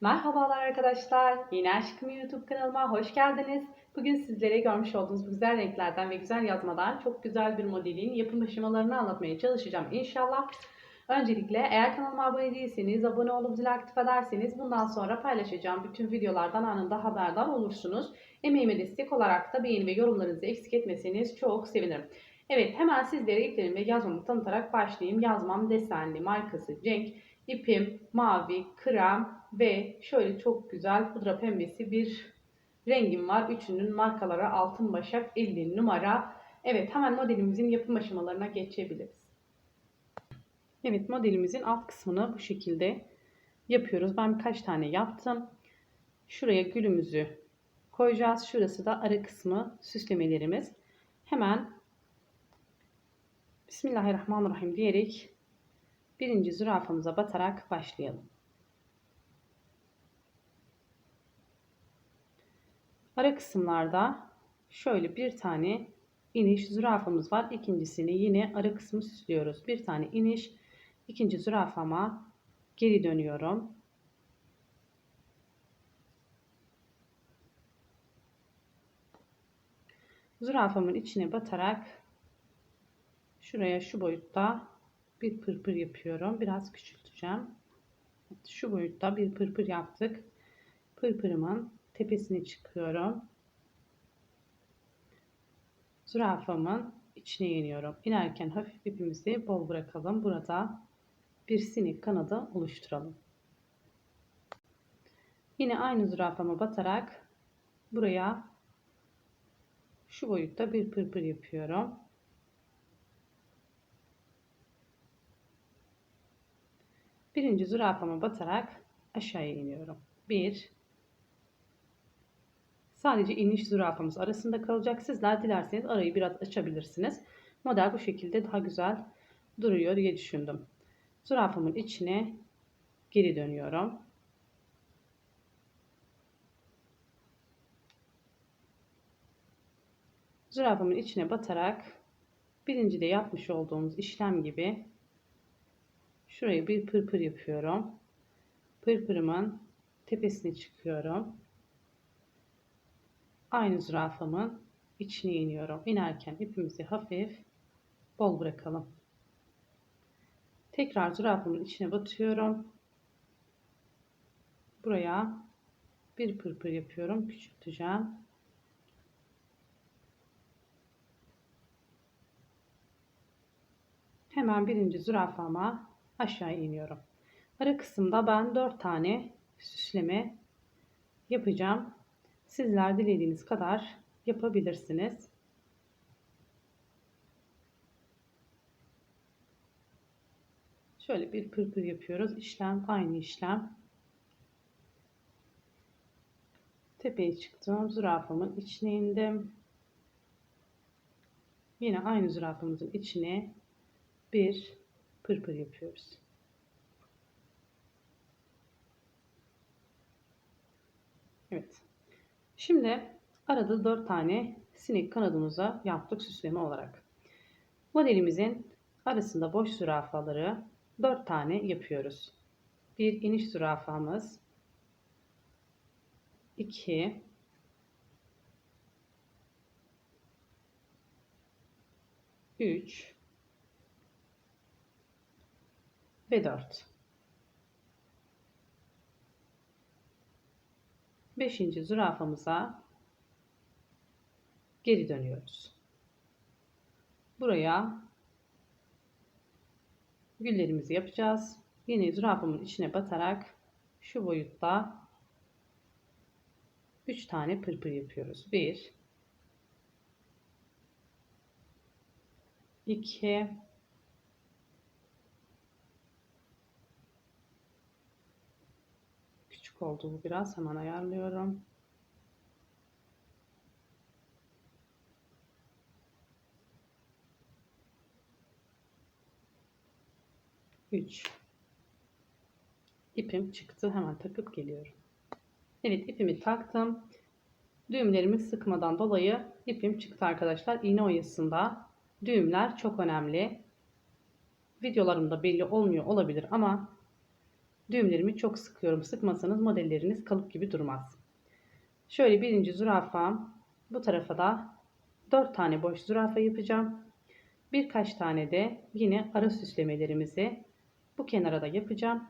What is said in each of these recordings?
Merhabalar arkadaşlar. Yine Aşkım YouTube kanalıma hoş geldiniz. Bugün sizlere görmüş olduğunuz bu güzel renklerden ve güzel yazmadan çok güzel bir modelin yapım aşamalarını anlatmaya çalışacağım inşallah. Öncelikle eğer kanalıma abone değilseniz abone olup zil aktif ederseniz bundan sonra paylaşacağım bütün videolardan anında haberdar olursunuz. Emeğime destek olarak da beğeni ve yorumlarınızı eksik etmeseniz çok sevinirim. Evet hemen sizlere iplerimi ve yazmamı tanıtarak başlayayım. Yazmam desenli markası Cenk. İpim mavi, krem ve şöyle çok güzel pudra pembesi bir rengim var. Üçünün markaları Altın Başak 50 numara. Evet hemen modelimizin yapım aşamalarına geçebiliriz. Evet modelimizin alt kısmını bu şekilde yapıyoruz. Ben birkaç tane yaptım. Şuraya gülümüzü koyacağız. Şurası da ara kısmı süslemelerimiz. Hemen Bismillahirrahmanirrahim diyerek birinci zürafamıza batarak başlayalım. Ara kısımlarda şöyle bir tane iniş zürafamız var. İkincisini yine ara kısmı süslüyoruz. Bir tane iniş, ikinci zürafama geri dönüyorum. Zürafamın içine batarak şuraya şu boyutta bir pırpır yapıyorum. Biraz küçülteceğim. Şu boyutta bir pırpır yaptık. Pırpırımın tepesine çıkıyorum. Zürafamın içine iniyorum. İnerken hafif ipimizi bol bırakalım. Burada bir sinek kanadı oluşturalım. Yine aynı zürafama batarak buraya şu boyutta bir pırpır yapıyorum. Birinci zürafama batarak aşağıya iniyorum. Bir. Sadece iniş zürafamız arasında kalacak. Sizler dilerseniz arayı biraz açabilirsiniz. Model bu şekilde daha güzel duruyor diye düşündüm. Zürafamın içine geri dönüyorum. Zürafamın içine batarak birinci de yapmış olduğumuz işlem gibi Şuraya bir pırpır yapıyorum. Pırpırımın tepesine çıkıyorum. Aynı zürafamın içine iniyorum. İnerken ipimizi hafif bol bırakalım. Tekrar zürafamın içine batıyorum. Buraya bir pırpır yapıyorum. Küçülteceğim. Hemen birinci zürafama aşağı iniyorum. Ara kısımda ben 4 tane süsleme yapacağım. Sizler dilediğiniz kadar yapabilirsiniz. Şöyle bir pırpır yapıyoruz. İşlem aynı işlem. Tepeye çıktım. Zürafamın içine indim. Yine aynı zürafamızın içine bir pırpır yapıyoruz. Evet. Şimdi arada 4 tane sinek kanadımıza yaptık süsleme olarak. Modelimizin arasında boş zürafaları 4 tane yapıyoruz. Bir iniş zürafamız. 2 3 ve 4. Beşinci zürafamıza geri dönüyoruz. Buraya güllerimizi yapacağız. Yine zürafamın içine batarak şu boyutta 3 tane pırpır yapıyoruz. 1 2 küçük oldu bu biraz. Hemen ayarlıyorum. Üç. İpim çıktı. Hemen takıp geliyorum. Evet ipimi taktım. Düğümlerimi sıkmadan dolayı ipim çıktı arkadaşlar. İğne oyasında düğümler çok önemli. Videolarımda belli olmuyor olabilir ama Düğümlerimi çok sıkıyorum. Sıkmasanız modelleriniz kalıp gibi durmaz. Şöyle birinci zürafam. Bu tarafa da 4 tane boş zürafa yapacağım. Birkaç tane de yine ara süslemelerimizi bu kenara da yapacağım.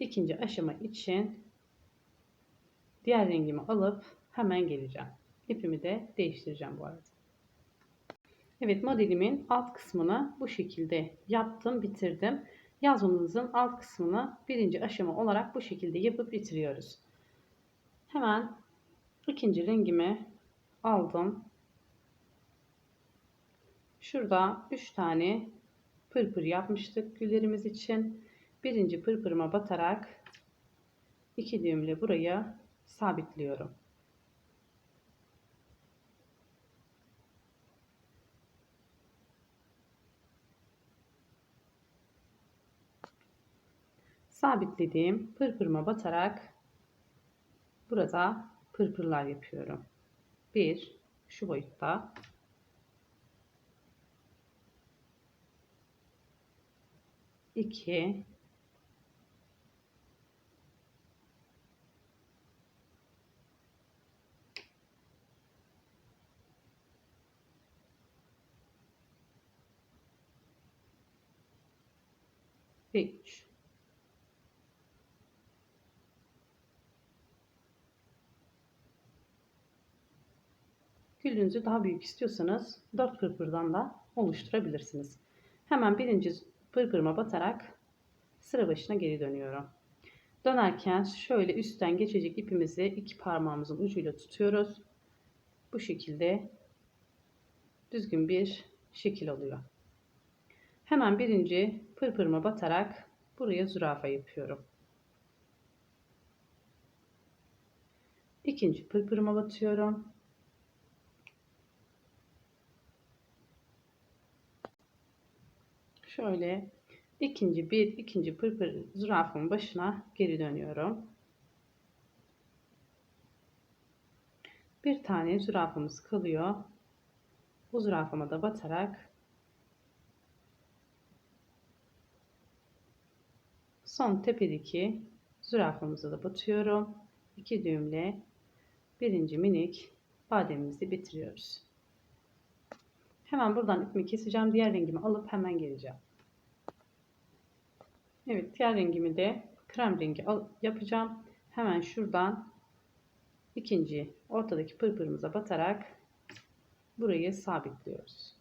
İkinci aşama için diğer rengimi alıp hemen geleceğim. İpimi de değiştireceğim bu arada. Evet modelimin alt kısmını bu şekilde yaptım bitirdim. Yazmamızın alt kısmını birinci aşama olarak bu şekilde yapıp bitiriyoruz. Hemen ikinci rengimi aldım. Şurada 3 tane pırpır yapmıştık güllerimiz için. Birinci pırpırıma batarak iki düğümle buraya sabitliyorum. Sabitlediğim pırpırıma batarak burada pırpırlar yapıyorum. Bir şu boyutta 2 ve 3. Gülünüzü daha büyük istiyorsanız 4 pırpırdan da oluşturabilirsiniz. Hemen birinci pırpırıma batarak sıra başına geri dönüyorum. Dönerken şöyle üstten geçecek ipimizi iki parmağımızın ucuyla tutuyoruz. Bu şekilde düzgün bir şekil oluyor. Hemen birinci pırpırıma batarak buraya zürafa yapıyorum. İkinci pırpırıma batıyorum. Şöyle ikinci bir ikinci pırpır zürafamın başına geri dönüyorum. Bir tane zürafamız kalıyor. Bu zürafama da batarak son tepedeki zürafamıza da batıyorum. İki düğümle birinci minik bademimizi bitiriyoruz. Hemen buradan ipimi keseceğim. Diğer rengimi alıp hemen geleceğim. Evet diğer rengimi de krem rengi yapacağım. Hemen şuradan ikinci ortadaki pırpırımıza batarak burayı sabitliyoruz.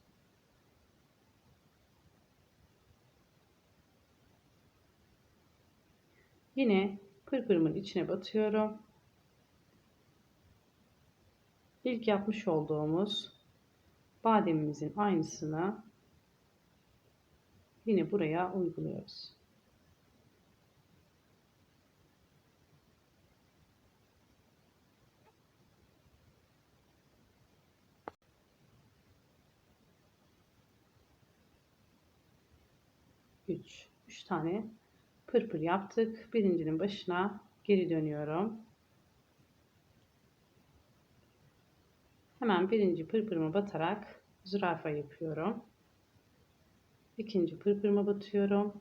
Yine pırpırımın içine batıyorum. İlk yapmış olduğumuz bademimizin aynısını yine buraya uyguluyoruz. Üç, üç tane pırpır yaptık. Birincinin başına geri dönüyorum. Hemen birinci pırpırıma batarak zürafa yapıyorum. İkinci pırpırıma batıyorum.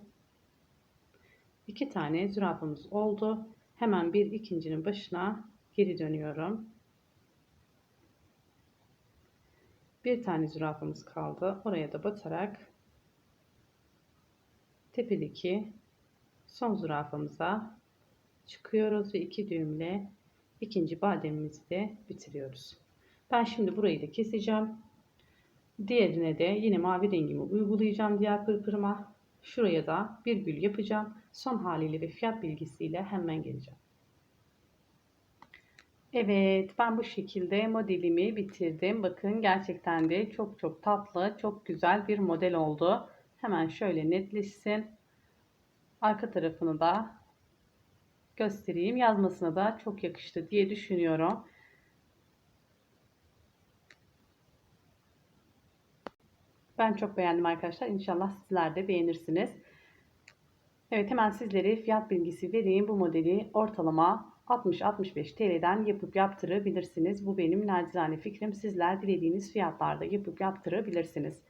İki tane zürafamız oldu. Hemen bir ikincinin başına geri dönüyorum. Bir tane zürafamız kaldı. Oraya da batarak tepedeki son zürafamıza çıkıyoruz ve iki düğümle ikinci bademimizi de bitiriyoruz. Ben şimdi burayı da keseceğim. Diğerine de yine mavi rengimi uygulayacağım diğer pırpırıma. Şuraya da bir gül yapacağım. Son haliyle ve fiyat bilgisiyle hemen geleceğim. Evet ben bu şekilde modelimi bitirdim. Bakın gerçekten de çok çok tatlı, çok güzel bir model oldu. Hemen şöyle netleşsin. Arka tarafını da göstereyim. Yazmasına da çok yakıştı diye düşünüyorum. Ben çok beğendim arkadaşlar. İnşallah sizler de beğenirsiniz. Evet hemen sizlere fiyat bilgisi vereyim. Bu modeli ortalama 60-65 TL'den yapıp yaptırabilirsiniz. Bu benim nacizane fikrim. Sizler dilediğiniz fiyatlarda yapıp yaptırabilirsiniz.